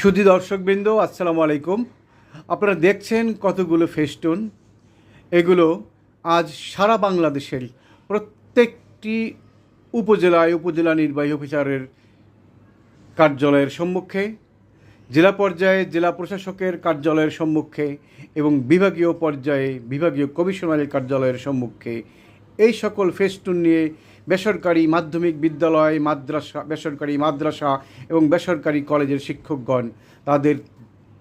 সুধী দর্শকবৃন্দ, আসসালামু আলাইকুম। আপনারা দেখছেন কতগুলো ফেস্টুন। এগুলো আজ সারা বাংলাদেশের প্রত্যেকটি উপজেলায় উপজেলা নির্বাহী অফিসারের কার্যালয়ের সম্মুখে, জেলা পর্যায়ে জেলা প্রশাসকের কার্যালয়ের সম্মুখে এবং বিভাগীয় পর্যায়ে বিভাগীয় কমিশনারের কার্যালয়ের সম্মুখে এই সকল ফেস্টুন নিয়ে বেসরকারি মাধ্যমিক বিদ্যালয়, মাদ্রাসা, বেসরকারি মাদ্রাসা এবং বেসরকারি কলেজের শিক্ষকগণ তাদের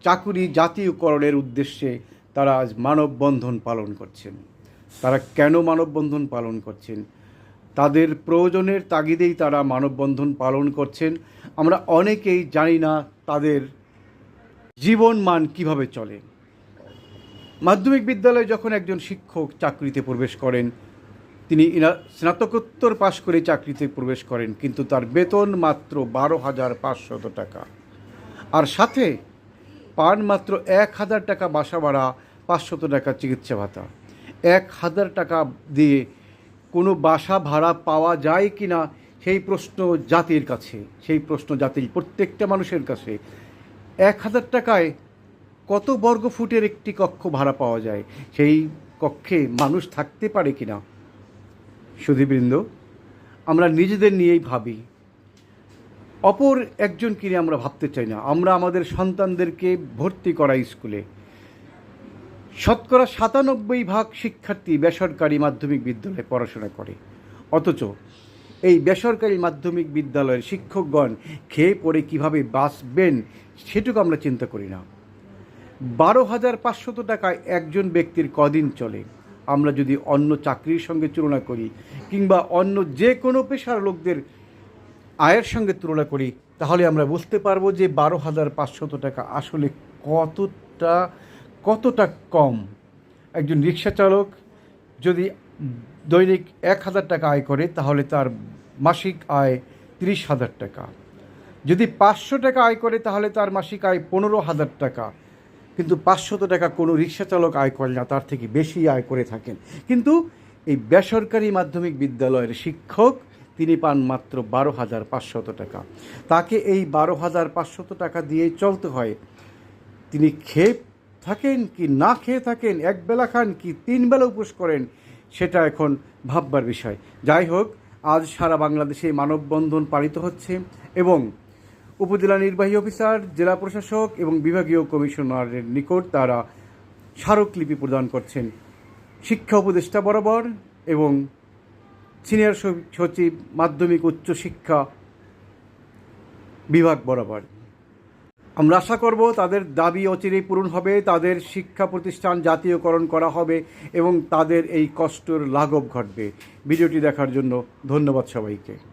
চাকুরি জাতীয়করণের উদ্দেশ্যে তারা আজ মানববন্ধন পালন করছেন। তারা কেন মানববন্ধন পালন করছেন? তাদের প্রয়োজনের তাগিদেই তারা মানববন্ধন পালন করছেন। আমরা অনেকেই জানি না তাদের জীবন মান কীভাবে চলে। মাধ্যমিক বিদ্যালয়ে যখন একজন শিক্ষক চাকরিতে প্রবেশ করেন তিনি স্নাতকোত্তর পাশ করে চাকরিতে প্রবেশ করেন, কিন্তু তার বেতন মাত্র বারো হাজার পাঁচশত টাকা। আর সাথে পান মাত্র এক হাজার টাকা বাসা ভাড়া, পাঁচশত টাকা চিকিৎসা ভাতা। এক হাজার টাকা দিয়ে কোনো বাসা ভাড়া পাওয়া যায় কি না, সেই প্রশ্ন জাতির কাছে, সেই প্রশ্ন জাতির প্রত্যেকটা মানুষের কাছে। এক হাজার টাকায় কত বর্গ ফুটের একটি কক্ষ ভাড়া পাওয়া যায়? সেই কক্ষে মানুষ থাকতে পারে কি না? সুধীবৃন্দ, আমরা নিজেদের নিয়েই ভাবি। অপর একজন কিনে আমরা ভাবতে চাই না। আমরা আমাদের সন্তানদেরকে ভর্তি করা স্কুলে। শতকরা সাতানব্বই ভাগ শিক্ষার্থী বেসরকারি মাধ্যমিক বিদ্যালয়ে পড়াশোনা করে। অথচ এই বেসরকারি মাধ্যমিক বিদ্যালয়ের শিক্ষকগণ খেয়ে পড়ে কীভাবে বাঁচবেন সেটুকু আমরা চিন্তা করি না। বারো হাজার পাঁচশত টাকায় একজন ব্যক্তির কদিন চলে। আমরা যদি অন্য চাকরির সঙ্গে তুলনা করি কিংবা অন্য যে কোনো পেশার লোকদের আয়ের সঙ্গে তুলনা করি, তাহলে আমরা বুঝতে পারব যে বারো হাজার পাঁচশত টাকা আসলে কতটা কতটা কম। একজন রিক্সা চালক যদি দৈনিক এক হাজার টাকা আয় করে, তাহলে তার মাসিক আয় তিরিশ হাজার টাকা। যদি পাঁচশো টাকা আয় করে, তাহলে তার মাসিক আয় পনেরো হাজার টাকা। কিন্তু পাঁচশত টাকা কোনো রিক্সা চালক আয় করে না, তার থেকে বেশি আয় করে থাকেন। কিন্তু এই বেসরকারি মাধ্যমিক বিদ্যালয়ের শিক্ষক, তিনি পান মাত্র বারো হাজার পাঁচশত টাকা। তাকে এই বারো হাজার পাঁচশত টাকা দিয়ে চলতে হয়। তিনি খেয়ে থাকেন কি না খেয়ে থাকেন, এক বেলা খান কি তিন বেলা উপোস করেন, সেটা এখন ভাববার বিষয়। যাই হোক, আজ সারা বাংলাদেশে মানববন্ধন পালিত হচ্ছে এবং উপজেলা নির্বাহী অফিসার, জেলা প্রশাসক এবং বিভাগীয় কমিশনারের নিকট তারা স্মারকলিপি প্রদান করছেন। শিক্ষা উপদেষ্টা বরাবর এবং সিনিয়র সচিব, মাধ্যমিক উচ্চ শিক্ষা বিভাগ বরাবর। আমরা আশা করব তাদের দাবি অচিরেই পূরণ হবে, তাদের শিক্ষা প্রতিষ্ঠান জাতীয়করণ করা হবে এবং তাদের এই কষ্টর লাঘব ঘটবে। ভিডিওটি দেখার জন্য ধন্যবাদ সবাইকে।